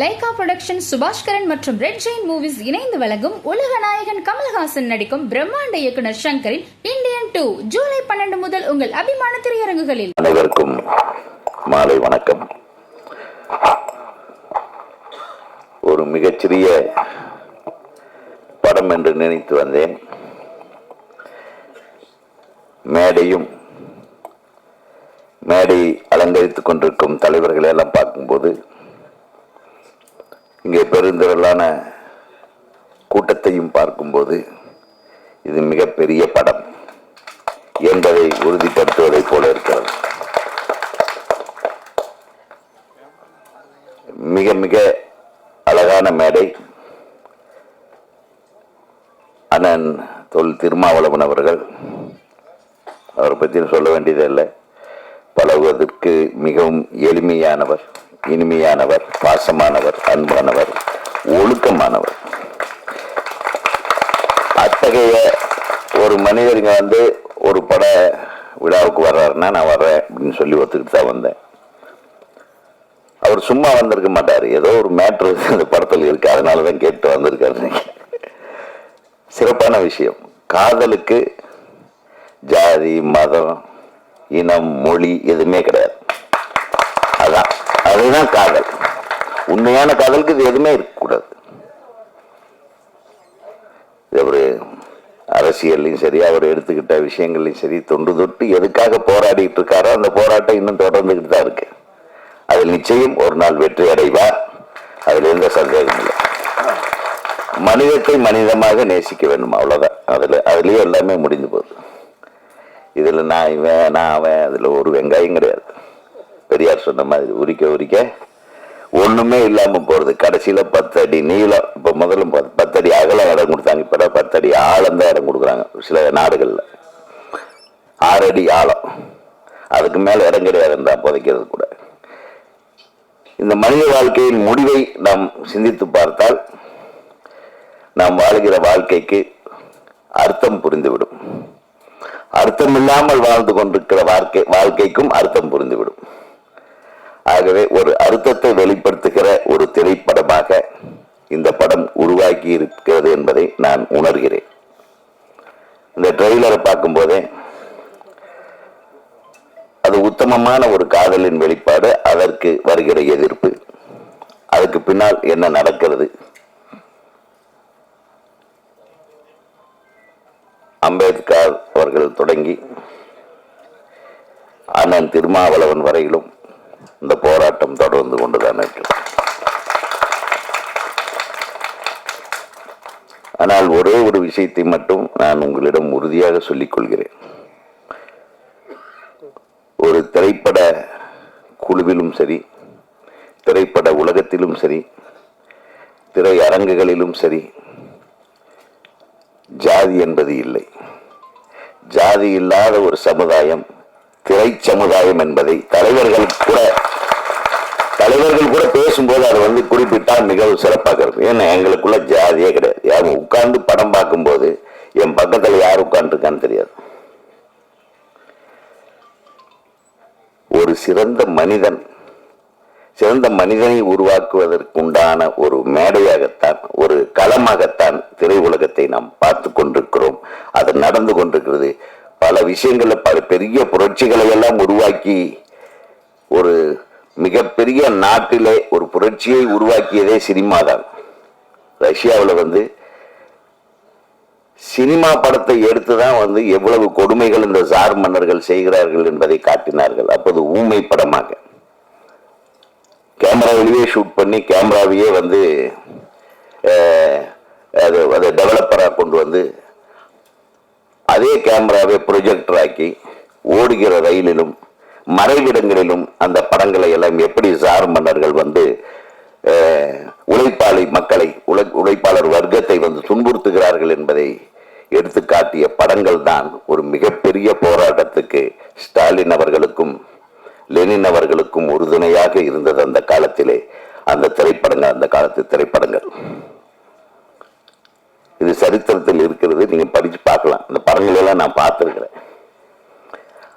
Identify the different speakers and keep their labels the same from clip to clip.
Speaker 1: Lyca production Subaskaran மற்றும் red Jain movies இணைந்து வழங்கும் உலக நாயகன் கமல்ஹாசன் நடிக்கும் பிரம்மாண்ட இயக்குனர் சங்கரின் இந்தியன் டூ ஜூலை பன்னெண்டு முதல் உங்கள் அபிமான திரையரங்குகளில்.
Speaker 2: அனைவருக்கும் மாலை வணக்கம். ஒரு மிகச்சிறிய படம் என்று நினைத்து வந்தேன். மேடையும் மேடை அலங்கரித்துக் கொண்டிருக்கும் தலைவர்களை எல்லாம் பார்க்கும்போது இங்கே பெருந்திரளான கூட்டத்தையும் பார்க்கும்போது இது மிகப்பெரிய படம் என்பதை உறுதிப்படுத்துவதைப் போல இருக்கிறது. மிக மிக அழகான மேடை. அண்ணன் தொல் திருமாவளவன் அவர்கள் அவரை பற்றி சொல்ல வேண்டியதில்லை. பழகுவதற்கு மிகவும் எளிமையானவர். இனிமையானவர் பாசமானவர் அன்பானவர் ஒழுக்கமானவர். அத்தகைய ஒரு மனிதருங்க வந்து ஒரு பட விழாவுக்கு வர்றாருன்னா நான் வர்றேன் அப்படின்னு சொல்லி ஒத்துக்கிட்டு தான் வந்தேன். அவர் சும்மா வந்திருக்க மாட்டார். ஏதோ ஒரு மேட்ரு இந்த படத்தில் இருக்கு. அதனால தான் கேட்டு வந்திருக்காரு. சிறப்பான விஷயம். காதலுக்கு ஜாதி மதம் இனம் மொழி எதுவுமே கிடையாது. அதுதான் காதல். உண்மையான காதலுக்கு இது எதுவுமே இருக்கக்கூடாது. இது ஒரு அரசியல்லையும் சரி அவர் எடுத்துக்கிட்ட விஷயங்கள்லையும் சரி தொன்று தொட்டு எதுக்காக போராடிட்டு இருக்காரோ அந்த போராட்டம் இன்னும் தொடர்ந்துக்கிட்டு தான் இருக்கு. அதில் நிச்சயம் ஒரு நாள் வெற்றி அடைவார். அதில் எந்த சந்தேகம் இல்லை. மனிதத்தை மனிதமாக நேசிக்க வேண்டும் அவ்வளோதான் அதில் அதுலேயே எல்லாமே முடிஞ்சு போகுது. இதில் நான் இவன் நான் அவன் அதில் ஒரு வெங்காயம் கிடையாது. பெரியார் சொன்ன மாதிரி உரிக்க உரிக்க ஒன்றுமே இல்லாமல் போகிறது கடைசியில் பத்து அடி நீளம். இப்போ முதல்ல பத்து- அடி அகலம் இடம் கொடுத்தாங்க. இப்போ பத்து அடி ஆழம் தான் இடம் கொடுக்குறாங்க. சில நாடுகளில். ஆறு அடி ஆழம். அதுக்கு மேலே இடம் கிடையாது இருந்தால் புதைக்கிறது கூட. இந்த மனித வாழ்க்கையின் முடிவை நாம் சிந்தித்து பார்த்தால் நாம் வாழ்கிற வாழ்க்கைக்கு அர்த்தம் புரிந்துவிடும். அர்த்தம் இல்லாமல் வாழ்ந்து கொண்டிருக்கிற வாழ்க்கை வாழ்க்கைக்கும் அர்த்தம் புரிந்துவிடும். ஆகவே ஒரு அர்த்தத்தை வெளிப்படுத்துகிற ஒரு திரைப்படமாக இந்த படம் உருவாக்கி இருக்கிறது என்பதை நான் உணர்கிறேன். இந்த ட்ரெய்லரை பார்க்கும்போதே அது உத்தமமான ஒரு காதலின் வெளிப்பாடு அதற்கு வருகிற எதிர்ப்பு. அதுக்கு பின்னால் என்ன நடக்கிறது? அம்பேத்கர் அவர்கள் தொடங்கி அண்ணன் திருமாவளவன் வரையிலும் இந்த போராட்டம் தொடர்ந்து கொண்டுதான் இருக்கு. ஆனால் ஒரே ஒரு விஷயத்தை மட்டும் நான் உங்களிடம் உறுதியாக சொல்லிக் கொள்கிறேன். ஒரு திரைப்பட குழுவிலும் சரி திரைப்பட உலகத்திலும் சரி திரையரங்குகளிலும் சரி ஜாதி என்பது இல்லை. ஜாதி இல்லாத ஒரு சமுதாயம் திரை சமுதாயம் என்பதை தலைவர்கள் கூட தலைவர்கள் கூட பேசும்போது அதை வந்து குறிப்பிட்டால் மிகவும் சிறப்பாக இருக்கும். ஏன்னா எங்களுக்குள்ள ஜாதியே கிடையாது. யார் உட்கார்ந்து படம் பார்க்கும்போது என் பக்கத்தில் யார் உட்காந்துருக்கான்னு தெரியாது. ஒரு சிறந்த மனிதன் சிறந்த மனிதனை உருவாக்குவதற்குண்டான ஒரு மேடையாகத்தான் ஒரு களமாகத்தான் திரையுலகத்தை நாம் பார்த்து கொண்டிருக்கிறோம். அது நடந்து கொண்டிருக்கிறது. பல விஷயங்களில் பல பெரிய புரட்சிகளை எல்லாம் உருவாக்கி ஒரு மிகப்பெரிய நாட்டிலே ஒரு புரட்சியை உருவாக்கியதே சினிமா தான் ரஷ்யாவில் வந்து சினிமா படத்தை எடுத்து தான் வந்து எவ்வளவு கொடுமைகள் இந்த சார் மன்னர்கள் செய்கிறார்கள் என்பதை காட்டினார்கள். அப்போது ஊமை படமாக. கேமராவிலேயே ஷூட் பண்ணி கேமராவையே வந்து அது அதை டெவலப்பராக கொண்டு வந்து அதே கேமராவை ப்ரொஜெக்டர் ஆக்கி ஓடுகிற ரயிலிலும் மறைவிடங்களிலும் அந்த படங்களை எல்லாம் எப்படி சார் மன்னர்கள் வந்து உழைப்பாளி மக்களை உழை உழைப்பாளர் வர்க்கத்தை வந்து துன்புறுத்துகிறார்கள் என்பதை எடுத்து காட்டிய படங்கள் தான் ஒரு மிகப்பெரிய போராட்டத்துக்கு ஸ்டாலின் அவர்களுக்கும் லெனின் அவர்களுக்கும் உறுதுணையாக இருந்தது அந்த காலத்திலே. அந்த திரைப்படங்கள் அந்த காலத்து திரைப்படங்கள். இது சரித்திரத்தில் இருக்கிறது நீங்க படிச்சு பார்க்கலாம். இந்த படங்கள் எல்லாம் நான் பார்த்திருக்கிறேன்.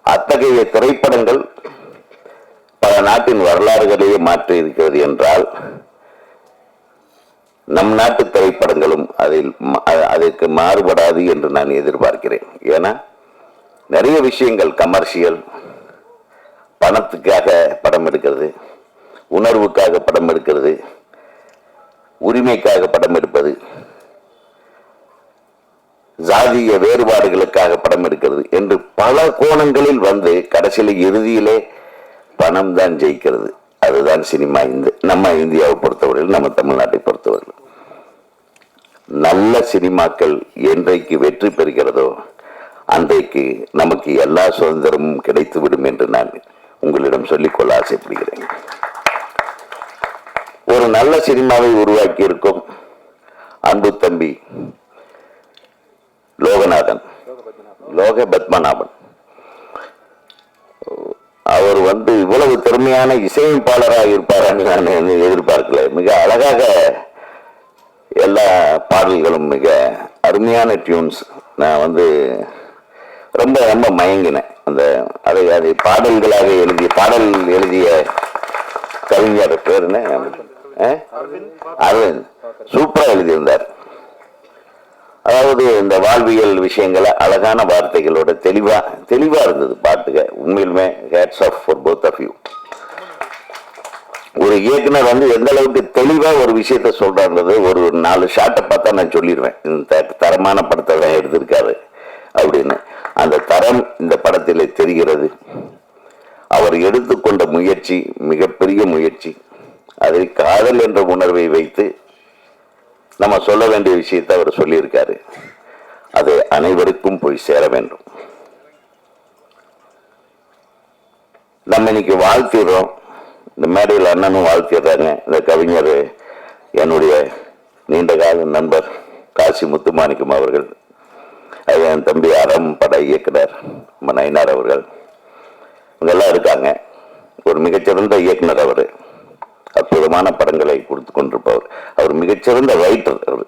Speaker 2: அத்தகைய திரைப்படங்கள் பல நாட்டின் வரலாறுகளையே மாற்றி இருக்கிறது என்றால் நம் நாட்டு திரைப்படங்களும் அதில் அதற்கு மாறுபடாது என்று நான் எதிர்பார்க்கிறேன். ஏன்னா நிறைய விஷயங்கள் கமர்ஷியல் பணத்துக்காக படம் எடுக்கிறது உணர்வுக்காக படம் எடுக்கிறது உரிமைக்காக படம் எடுப்பது ஜாதிய வேறுபாடுகளுக்காக படம் எடுக்கிறது என்று பல கோணங்களில் வந்து கடைசியில் இறுதியிலே பணம் தான் ஜெயிக்கிறது. அதுதான் சினிமா இந்த நம்ம இந்தியாவை பொறுத்தவரையில் நம்ம தமிழ்நாட்டை பொறுத்தவரையில். நல்ல சினிமாக்கள் என்றைக்கு வெற்றி பெறுகிறதோ அன்றைக்கு நமக்கு எல்லா சுதந்திரமும் கிடைத்துவிடும் என்று நான் உங்களிடம் சொல்லிக்கொள்ள ஆசைப்படுகிறேன். ஒரு நல்ல சினிமாவை உருவாக்கி இருக்கும் அன்பு தம்பி லோகநாதன். லோக பத்மநாபன். அவர் வந்து இவ்வளவு திறமையான இசையமைப்பாளராக இருப்பாரான்னு நான் எதிர்பார்க்கல. மிக அழகாக எல்லா பாடல்களும் மிக அருமையான டியூன்ஸ் நான் வந்து ரொம்ப ரொம்ப மயங்கினேன். அந்த அதை அதை பாடல்களாக எழுதிய பாடல் எழுதிய கவிஞர் பேர் என்ன ஆ? அரவிந்த். சூப்பரா எழுதியிருந்தார். அதாவது இந்த வாழ்வியல் விஷயங்களை அழகான வார்த்தைகளோட தெளிவா தெளிவா இருந்தது. பாட்டுக உண்மையிலுமே hats off for both of you ஒரு இயக்குனர் வந்து எந்த அளவுக்கு தெளிவா ஒரு விஷயத்த சொல்றாருன்றது ஒரு நாலு ஷாட்டை பார்த்தா நான் சொல்லிடுவேன். இந்த தரமான படத்தை தான் எடுத்திருக்காரு அப்படின்னு. அந்த தரம் இந்த படத்தில் தெரிகிறது. அவர் எடுத்துக்கொண்ட முயற்சி மிகப்பெரிய முயற்சி. அதில் காதல் என்ற உணர்வை வைத்து நம்ம சொல்ல வேண்டிய விஷயத்தை அவர் சொல்லியிருக்காரு. அது அனைவருக்கும் போய் சேர வேண்டும். நம்ம இன்னைக்கு வாழ்த்திடுறோம். இந்த மேடையில் அண்ணனும் வாழ்த்திடுறாங்க இந்த கவிஞர் என்னுடைய நீண்ட கால நண்பர் காசி முத்துமாணிக்கம் அவர்கள். அது என் தம்பி அறம் பட இயக்குனர் நம்ம நயனார் அவர்கள். இவங்கெல்லாம் இருக்காங்க. ஒரு மிகச்சிறந்த இயக்குனர் அவர். அற்புதமான படங்களை கொடுத்து கொண்டிருப்பவர். அவர் மிகச்சிறந்த ரைட்டர் அவர்.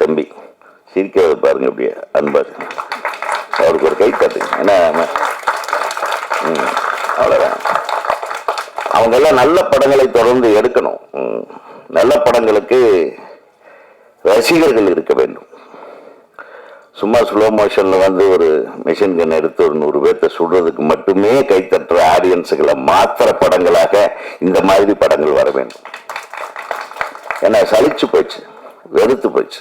Speaker 2: தம்பி சிரிக்கிறது பாருங்க அப்படியே அன்பர் அவருக்கு ஒரு கை தட்டு ஏன்னா அவ்வளோதான் ம், அவங்க எல்லாம் நல்ல படங்களை தொடர்ந்து எடுக்கணும். ம், நல்ல படங்களுக்கு ரசிகர்கள் இருக்க வேண்டும். சும்மா ஸ்லோ மோஷனில் வந்து ஒரு மிஷின் கன் எடுத்து ஒரு நூறு பேர்த்த சுடுறதுக்கு மட்டுமே கைத்தட்டுற ஆடியன்ஸுகளை மாத்திர படங்களாக இந்த மாதிரி படங்கள் வர வேண்டும். ஏன்னா சலிச்சு போச்சு வெறுத்து போச்சு.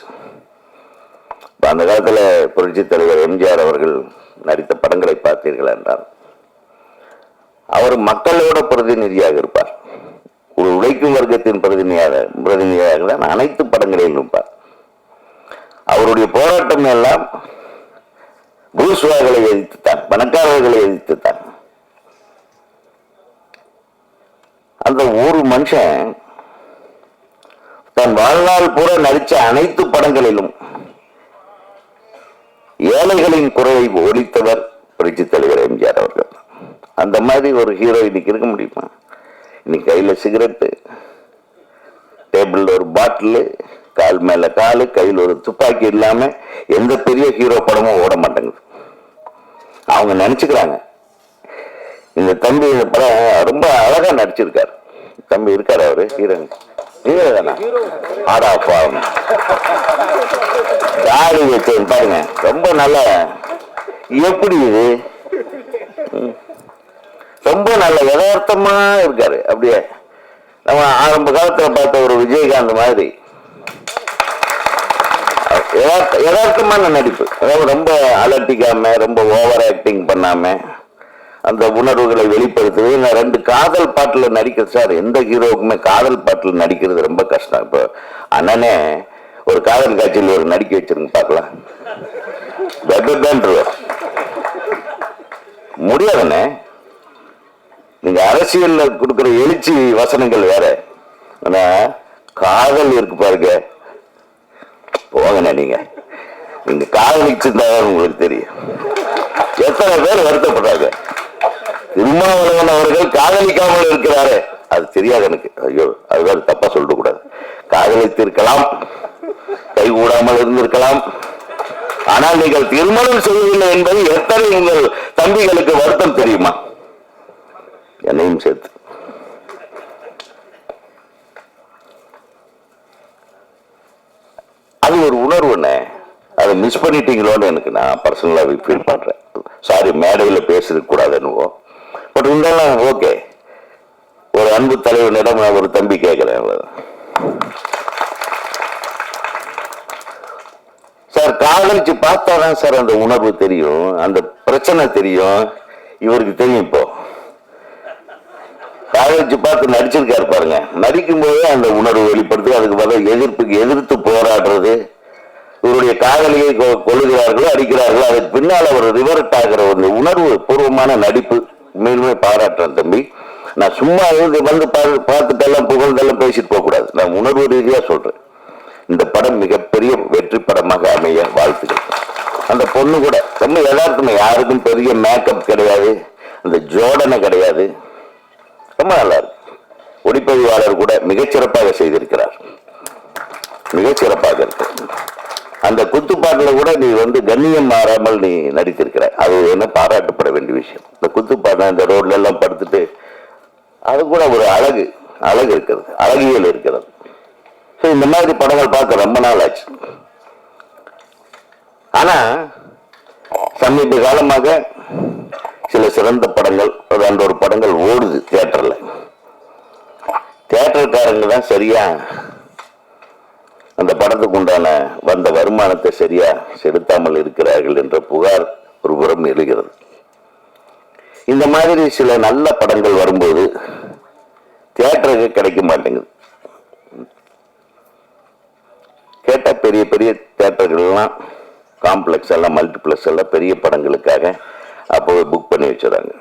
Speaker 2: இப்போ அந்த காலத்தில் புரட்சி தலைவர் எம்ஜிஆர் அவர்கள் நடித்த படங்களை பார்த்தீர்கள் என்றால் அவர் மக்களோட பிரதிநிதியாக இருப்பார். ஒரு உழைக்கும் வர்க்கத்தின் பிரதிநிதியாக பிரதிநிதியாக தான் அனைத்து படங்களிலும் இருப்பார். அவருடைய போராட்டம் எல்லாம் பூஸ்வாகளை எதிர்த்துத்தான் பணக்காரர்களை எதிர்த்துத்தான். அந்த ஒரு மனுஷன் தன் வாழ்நாள் பூரா நடித்த அனைத்து படங்களிலும் ஏழைகளின் குறையை ஒழித்தவர் புரட்சி தலைவர் எம்ஜிஆர் அவர்கள். அந்த மாதிரி ஒரு ஹீரோ இன்னைக்கு இருக்க முடியுமா? இன்னைக்கு கையில் சிகரெட்டு டேபிளில் ஒரு பாட்டிலு கால் மேல காலு கையில் ஒரு துப்பாக்கி இல்லாம எந்த பெரிய ஹீரோ படமும் ஓட மாட்டேங்குது. அவங்க நினைச்சுக்கிறாங்க இந்த தம்பி இந்த படம் ரொம்ப அழகா நடிச்சிருக்காரு. தம்பி இருக்காரு அவரு ஹீரோ ஹீரோ தானா? ஆடா பாவம் தாடி வச்சு பாருங்க ரொம்ப நல்ல எப்படி இது? ரொம்ப நல்ல யதார்த்தமா இருக்காரு. அப்படியே நம்ம ஆரம்ப காலத்துல பார்த்த ஒரு விஜயகாந்த் மாதிரி. யதார்த்தமான நடிப்பு. அதாவது ரொம்ப அலட்டிக்காம ரொம்ப ஓவர் ஆக்டிங் பண்ணாம அந்த உணர்வுகளை வெளிப்படுத்துவது நான் ரெண்டு காதல் பாட்டில் நடிக்கிறது சார் எந்த ஹீரோவுக்குமே காதல் பாட்டில் நடிக்கிறது ரொம்ப கஷ்டம். இப்போ அண்ணனே ஒரு காதல் காட்சியில் ஒரு நடிக்க வச்சிருங்க பார்க்கலாம். பெட்டர் தான் முடியாதுண்ணே. நீங்க அரசியல்ல கொடுக்குற எழுச்சி வசனங்கள் வேற. ஆனா காதல் இருக்கு பாருங்க. போங்கண்ணே நீங்க? நீங்க காதலிச்சிருந்தாதான் உங்களுக்கு தெரியும். எத்தனை பேர் வருத்தப்படுறாங்க திருமாவளவன் அவர்கள் காதலிக்காமல் இருக்கிறாரு. அது தெரியாது எனக்கு. ஐயோ அது தப்பா சொல்லிட கூடாது கை கூடாமல் இருந்திருக்கலாம். ஆனால் நீங்கள் திருமணம் செய்யவில்லை என்பது எத்தனை உங்கள் தம்பிகளுக்கு வருத்தம் தெரியுமா? என்னையும் சேர்த்து. மிஸ் பண்ணிட்டீங்களோன்னு எனக்கு நான் பர்சனலாக ஃபீல் பண்ணுறேன் சாரி மேடையில் பேசிருக்க கூடாதுன்னுவோ. பட் இருந்தாலும் ஓகே ஒரு அன்பு தலைவனிடம் நான் ஒரு தம்பி கேட்குறேன் அவ்வளவுதான். சார் காதலிச்சு பார்த்தாதான் சார் அந்த உணர்வு தெரியும் அந்த பிரச்சனை தெரியும். இவருக்கு தெரியும் இப்போ. காதலிச்சு பார்த்து நடிச்சிருக்காரு பாருங்க. நடிக்கும் போதே அந்த உணர்வு வெளிப்படுத்தி அதுக்கு பதில் எதிர்ப்புக்கு எதிர்த்து போராடுறது. இவருடைய காதலியை கொ- அடிக்கிறார்களோ அதுக்கு பின்னால் அவர் ரிவர்ட் ஆகிற ஒரு உணர்வு பூர்வமான நடிப்பு உண்மையிலுமே பாராட்டுறேன் தம்பி. நான் சும்மா இருந்து வந்து பார்த்து பார்த்துட்டெல்லாம் புகழ்ந்தெல்லாம் பேசிட்டு போகக்கூடாது. நான் உணர்வு ரீதியாக சொல்றேன். இந்த படம் மிகப்பெரிய வெற்றி படமாக அமைய வாழ்த்துக்கள். அந்த பொண்ணு கூட ரொம்ப யதார்த்தமா யாருக்கும் பெரிய மேக்கப் கிடையாது. அந்த ஜோடனை கிடையாது. ரொம்ப நல்லா இருக்கு. ஒளிப்பதிவாளர் கூட மிகச்சிறப்பாக செய்திருக்கிறார். மிகச்சிறப்பாக இருக்கு. அந்த குத்துப்பாட்டில் கூட நீ வந்து கண்ணியம் மாறாமல் நீ நடித்திருக்கிற. அது என்ன பாராட்டப்பட வேண்டிய விஷயம். இந்த குத்துப்பாட்டை இந்த ரோட்ல எல்லாம் படுத்துட்டு அது கூட ஒரு அழகு. அழகு இருக்கிறது. அழகியல் இருக்கிறது. ஸோ இந்த மாதிரி படங்கள் பார்க்க ரொம்ப நாள் ஆச்சு. ஆனா சமீப காலமாக சில சிறந்த படங்கள் ஒரு ஒரு படங்கள் ஓடுது தியேட்டர்ல தியேட்டர்காரங்க தான் சரியா அந்த படத்துக்கு உண்டான வந்த வருமானத்தை சரியா செலுத்தாமல் இருக்கிறார்கள் என்ற புகார் ஒரு புறம் எழுகிறது. இந்த மாதிரி சில நல்ல படங்கள் வரும்போது தியேட்டருக்கு கிடைக்க மாட்டேங்குது. கேட்டால் பெரிய பெரிய தியேட்டர்கள்லாம் காம்ப்ளெக்ஸ் எல்லாம் மல்டிப்ளெக்ஸ் எல்லாம் பெரிய படங்களுக்காக அப்போவே புக் பண்ணி வச்சுறாங்க.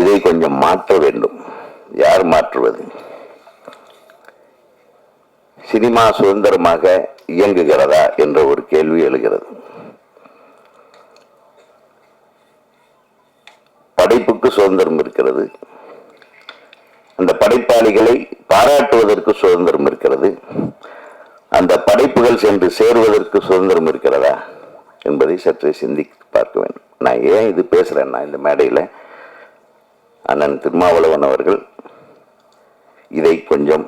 Speaker 2: இதை கொஞ்சம் மாற்ற வேண்டும். யார் மாற்றுவது? சினிமா சுதந்திரமாக இயங்குகிறதா என்ற ஒரு கேள்வி எழுகிறது. படைப்புக்கு சுதந்திரம் இருக்கிறது. அந்த படைப்பாளிகளை பாராட்டுவதற்கு சுதந்திரம் இருக்கிறது. அந்த படைப்புகள் சென்று சேருவதற்கு சுதந்திரம் இருக்கிறதா என்பதை சற்றே சிந்தித்து பார்க்க வேண்டும். நான் ஏன் இது பேசுறேன்னா இந்த மேடையில் அண்ணன் திருமாவளவன் அவர்கள் இதை கொஞ்சம்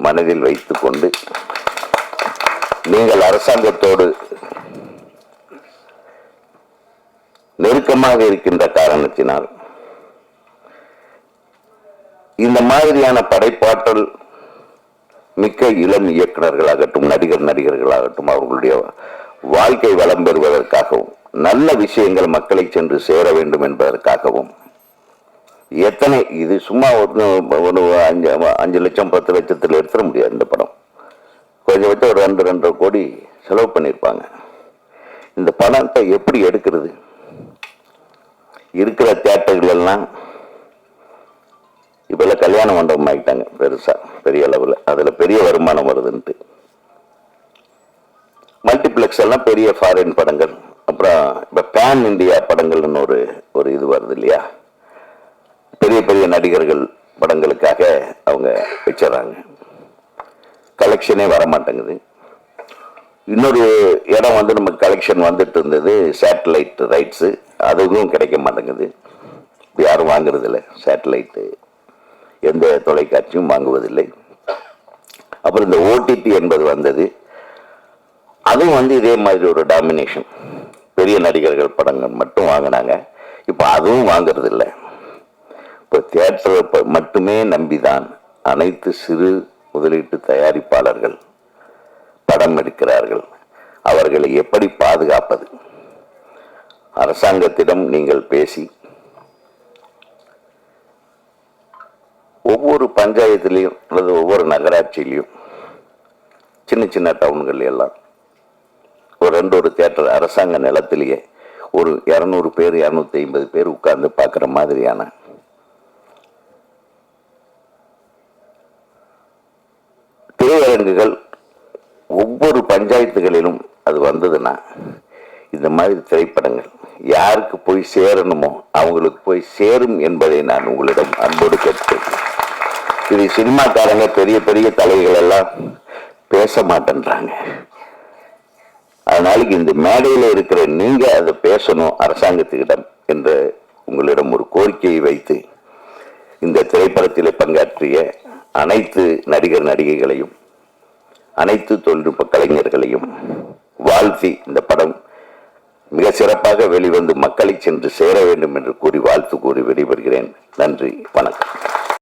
Speaker 2: மனதில் வைத்துக்கொண்டு நீங்கள் அரசாங்கத்தோடு நெருக்கமாக இருக்கின்ற காரணத்தினால் இந்த மாதிரியான படைப்பாற்றல் மிக்க இளம் இயக்குநர்களாகட்டும் நடிகர் நடிகர்களாகட்டும் அவர்களுடைய வாழ்க்கை வளம் பெறுவதற்காகவும் நல்ல விஷயங்கள் மக்களை சென்று சேர வேண்டும் என்பதற்காகவும் எத்தனை? இது சும்மா ஒரு ஒரு அஞ்சு அஞ்சு லட்சம் பத்து லட்சத்தில் எடுத்துட முடியாது இந்த படம். குறைஞ்சபட்சம் ஒரு ரெண்டு ரெண்டரை கோடி செலவு பண்ணியிருப்பாங்க இந்த பணத்தை எப்படி எடுக்கிறது? இருக்கிற தியேட்டர்கள் எல்லாம் இப்பெல்லாம் கல்யாண மண்டபம் ஆகிட்டாங்க பெருசாக பெரிய அளவில். அதில் பெரிய வருமானம் வருதுன்ட்டு. மல்டிப்ளெக்ஸ் எல்லாம் பெரிய ஃபாரின் படங்கள். அப்புறம் இப்போ பேன் இந்தியா படங்கள்னு ஒரு ஒரு இது வருது இல்லையா? பெரிய நடிகர்கள் படங்களுக்காக அவங்க வச்சிடறாங்க. கலெக்ஷனே வர மாட்டேங்குது இன்னொரு இடம் வந்து நமக்கு கலெக்ஷன் வந்துட்டு இருந்தது சேட்டலைட் ரைட்ஸு அதுவும் கிடைக்க மாட்டேங்குது. யாரும் வாங்குறதில்ல சேட்டலைட்டு எந்த தொலைக்காட்சியும் வாங்குவதில்லை. அப்புறம் இந்த ஓடிடி என்பது வந்தது. அதுவும் வந்து இதே மாதிரி ஒரு டாமினேஷன் பெரிய நடிகர்கள் படங்கள் மட்டும் வாங்கினாங்க. இப்போ அதுவும் வாங்குறதில்லை. இப்போ தியேட்டரை மட்டுமே நம்பிதான் அனைத்து சிறு முதலீட்டு தயாரிப்பாளர்கள் படம் எடுக்கிறார்கள். அவர்களை எப்படி பாதுகாப்பது? அரசாங்கத்திடம் நீங்கள் பேசி ஒவ்வொரு பஞ்சாயத்துலேயும் அல்லது ஒவ்வொரு நகராட்சியிலையும் சின்ன சின்ன டவுன்கள் எல்லாம் ஒரு ரெண்டு ஒரு தியேட்டர் அரசாங்க நிலத்திலேயே ஒரு இரநூறு பேர் இரநூத்தி ஐம்பது பேர் உட்கார்ந்து பார்க்குற மாதிரியான விலங்குகள் ஒவ்வொரு பஞ்சாயத்துகளிலும் அது வந்ததுன்னா இந்த மாதிரி திரைப்படங்கள் யாருக்கு போய் சேரணுமோ அவங்களுக்கு போய் சேரும் என்பதை நான் உங்களிடம் அன்போடு கேட்கிறேன் இது சினிமாக்காரங்க பெரிய பெரிய தலைகள் எல்லாம் பேச மாட்டேன்றாங்க. அதனால இந்த மேடையில் இருக்கிற நீங்கள் அதை பேசணும் அரசாங்கத்துக்கிடம் என்ற உங்களிடம் ஒரு கோரிக்கையை வைத்து இந்த திரைப்படத்தில் பங்காற்றிய அனைத்து நடிகர் நடிகைகளையும் அனைத்து தொழில்நுட்ப கலைஞர்களையும் வாழ்த்தி இந்த படம் மிக சிறப்பாக வெளிவந்து மக்களை சென்று சேர வேண்டும் என்று கூறி வாழ்த்து கூறி வெளிவருகிறேன் நன்றி. வணக்கம்.